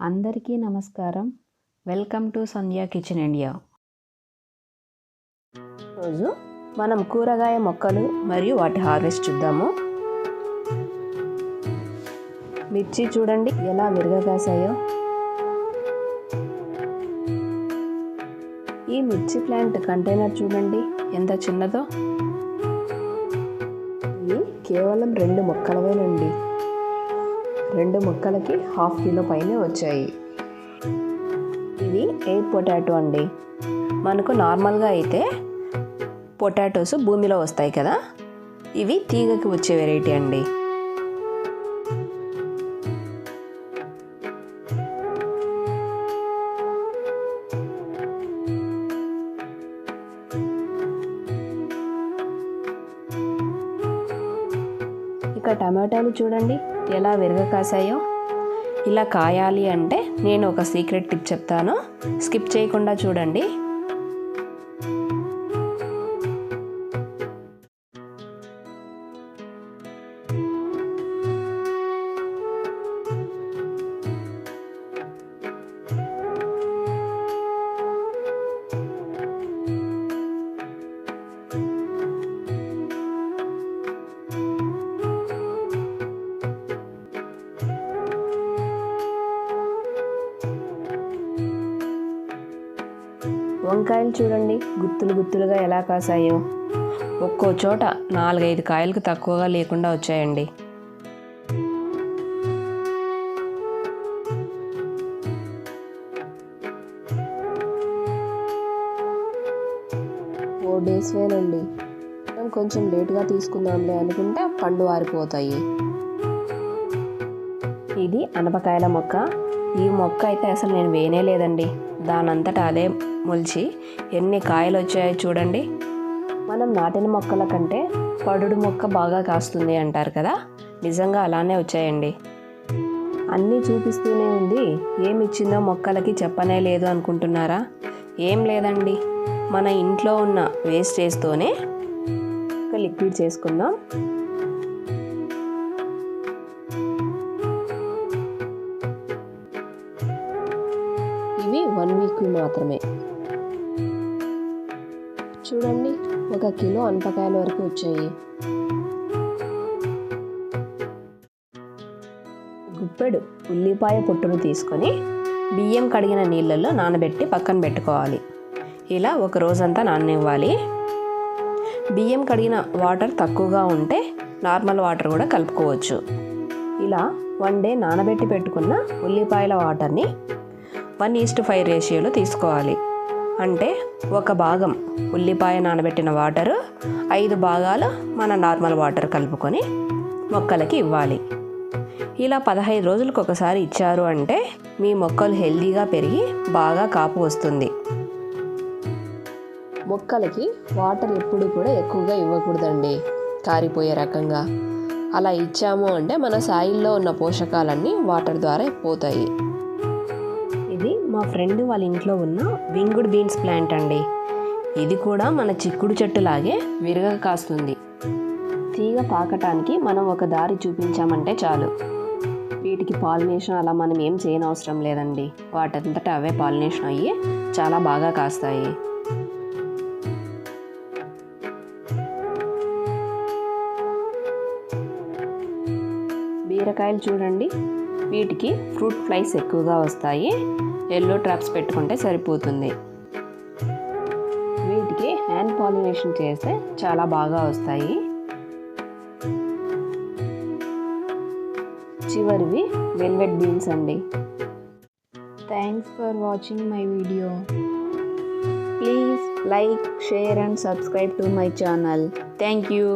అందరికీ నమస్కారం. Welcome to Sandhya kitchen India. రోజు మనం కూరగాయ మొక్కలు మరియు వాటి హార్వెస్ట్ చూద్దాము. మిర్చి చూడండి ఎలా విరగకాసాయో ఈ మిర్చి ప్లాంట్ కంటైనర్ చూడండి ఎంత చిన్నదో. ఇవి కేవలం రెండు మొక్కలవేనండి. రెండు మొక్కలకి హాఫ్ కిలో పైనే వచ్చాయి. ఇది ఎయిర్ పొటాటో అండి. మనకు నార్మల్గా అయితే పొటాటోస్ భూమిలో వస్తాయి కదా? ఇవి తీగకి వచ్చే వెరైటీ అండి. ఇక టమాటాలు చూడండి. ఎలా విరగ కాసాయో ఇలా కాయాలి అంటే నేను ఒక సీక్రెట్ టిప్ చెప్తాను. స్కిప్ చేయకుండా చూడండి. వంకాయలు చూడండి. గుత్తులు గుత్తులుగా ఎలా కాసాయో. ఒక్కో చోట నాలుగైదు కాయలకు తక్కువగా లేకుండా వచ్చాయండి. ఫోర్ డేస్ వేనండి. మనం కొంచెం లేట్గా తీసుకుందాంలే అనుకుంటే పండు ఆరిపోతాయి. ఇది అనపకాయల మొక్క. ఈ మొక్క అయితే అసలు నేను వేయనే లేదండి. దానంతటా అదే మొలిచి ఎన్ని కాయలు వచ్చాయో చూడండి. మనం నాటిన మొక్కల కంటే పడుడు మొక్క బాగా కాస్తుంది అంటారు కదా. నిజంగా అలానే వచ్చాయండి. అన్నీ చూపిస్తూనే ఉంది. ఏమి ఇచ్చిందో మొక్కలకి చెప్పనే లేదు అనుకుంటున్నారా? ఏం లేదండి. మన ఇంట్లో ఉన్న వేస్టేజ్తోనే ఒక లిక్విడ్ చేసుకుందాం. వన్ వీక్ మాత్రమే. చూడండి ఒక కిలో అనపకాయల వరకు వచ్చాయి. గుప్పెడు ఉల్లిపాయ పొట్టును తీసుకొని బియ్యం కడిగిన నీళ్ళల్లో నానబెట్టి పక్కన పెట్టుకోవాలి. ఇలా ఒక రోజంతా నాననివ్వాలి బియ్యం కడిగిన వాటర్ తక్కువగా ఉంటే నార్మల్ వాటర్ కూడా కలుపుకోవచ్చు. ఇలా వన్ డే నానబెట్టి పెట్టుకున్న ఉల్లిపాయల వాటర్ని వన్ ఈస్ట్ ఫైవ్ రేషియోలో తీసుకోవాలి. అంటే ఒక భాగం ఉల్లిపాయ నానబెట్టిన వాటరు ఐదు భాగాలు మన నార్మల్ వాటర్ కలుపుకొని మొక్కలకి ఇవ్వాలి. ఇలా పదహైదు రోజులకు ఒకసారి ఇచ్చారు అంటే మీ మొక్కలు హెల్దీగా పెరిగి బాగా కాపు వస్తుంది. మొక్కలకి వాటర్ ఎప్పుడు కూడా ఎక్కువగా ఇవ్వకూడదండి. కారిపోయే రకంగా. అలా ఇచ్చాము అంటే మన సాయిల్లో ఉన్న పోషకాలన్నీ వాటర్ ద్వారా పోతాయి. మా ఫ్రెండ్ వాళ్ళ ఇంట్లో ఉన్న వింగుడ్ బీన్స్ ప్లాంట్ అండి. ఇది కూడా మన చిక్కుడు చెట్టులాగే విరగ కాస్తుంది. తీగ పాకటానికి మనం ఒక దారి చూపించామంటే చాలు. వీటికి పాలినేషన్ అలా మనం ఏం చేయనవసరం లేదండి. వాటంతటా అవే పాలినేషన్ అయ్యి చాలా బాగా కాస్తాయి. బీరకాయలు చూడండి. వీటికి ఫ్రూట్ ఫ్లైస్ ఎక్కువగా వస్తాయి. ఎల్లో ట్రాప్స్ పెట్టుకుంటే సరిపోతుంది. వీటికి హ్యాండ్ పాలినేషన్ చేస్తే చాలా బాగా వస్తాయి. చివరివి వెల్వెట్ బీన్స్ అండి. Thanks for watching my video please like share and subscribe to my channel thank you